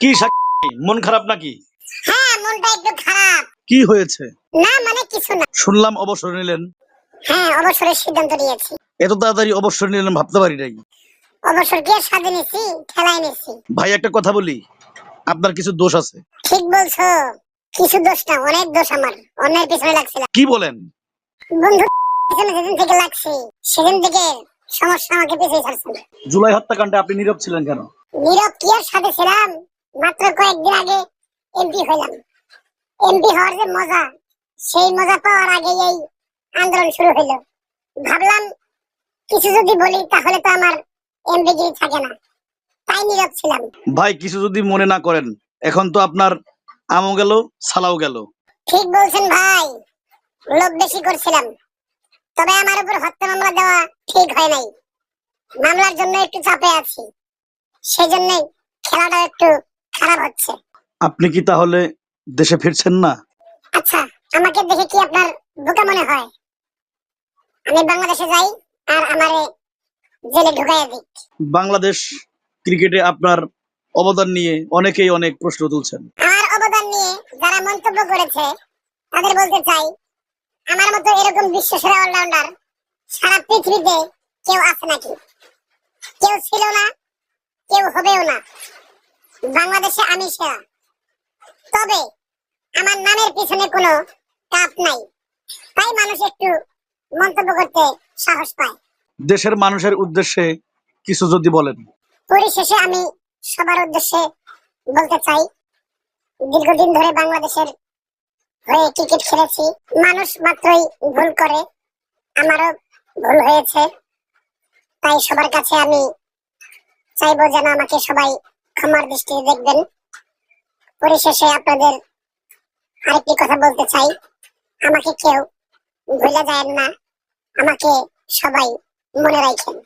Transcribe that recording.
কি মন খারাপ নাকি? হ্যাঁ মনটা একটু খারাপ। কি হয়েছে? না মানে কিছু না। শুনলাম অবসর নিলেন। হ্যাঁ অবসরের সিদ্ধান্ত নিয়েছি। এত তাড়াতাড়ি অবসর নিলেন ভাবতে পারি নাই। অবসর কি সাথে নিছি ঠেলায় নিছি। ভাই একটা কথা বলি। আপনার কিছু দোষ আছে? ঠিক বলছো। কিছু দোষ না অনেক দোষ আমার। অন্যের পিছনে লাগছিলাম কি বলেন? বন্ধু পিছনে যেদিন থেকে লাগছি সেদিন থেকে সমস্যা আমাকে পিছিয়ে ছাড়ছে জুলাই হত্যাকাণ্ডে আপনি নীরব ছিলেন কেন? নীরব কি আর সাথে ছিলাম? মাত্র কয়েকদিন আগে এমপি হইলাম। এমপি হওয়ার যে মজা সেই মজা পাওয়ার আগে এই আন্দোলন শুরু হইল। ভাবলাম কিছু যদি বলি তাহলে তো আমার এমপিগিরি থাকে না। তাই নীরব ছিলাম। ভাই কিছু যদি মনে না করেন এখন তো আপনার আমও গেল সালাও গেল। ঠিক বলছেন ভাই লোভ বেশি করছিলাম। তবে আমার উপর হত্যা মামলা দেওয়া ঠিক হয় নাই। মামলার জন্য একটু চাপে আছি। সেই জন্যই খেলাটা একটু খারাপ হচ্ছে। আপনি কি তাহলে দেশে ফিরছেন না? আচ্ছা আমাকে দেখে কি আপনার বোকা মনে হয়? আমি বাংলাদেশে যাই আর আমারে জেলে ঢুকাইয়া দিক। বাংলাদেশ ক্রিকেটে আপনার অবদান নিয়ে অনেকেই অনেক প্রশ্ন তুলছেন। আমার অবদান নিয়ে যারা মন্তব্য করেছে তাদের বলতে চাই আমার মতো এরকম বিশ্ব সেরা অলরাউন্ডার সারা পৃথিবীতে কেউ আছে নাকি? কেউ ছিল না কেউ হবেও না। বাংলাদেশে আমি সেরা। তবে আমার নামের পিছনে কোনো কাপ নাই। তাই মানুষ একটু মন্তব্য করতে সাহস পায়। দেশের মানুষের উদ্দেশ্যে কিছু যদি বলেন। পরিশেষে আমি সবার উদ্দেশ্যে বলতে চাই দীর্ঘদিন ধরে বাংলাদেশের হয়ে ক্রিকেট খেলেছি। মানুষ মাত্রই ভুল করে আমারও ভুল হয়েছে। তাই সবার কাছে আমি চাইব যেন আমাকে সবাই ক্ষমার দৃষ্টি দেখবেন। পরিশেষে আপনাদের আরেকটি কথা বলতে চাই। আমাকে কেউ ভুলে যায় না। আমাকে সবাই মনে রাখেন।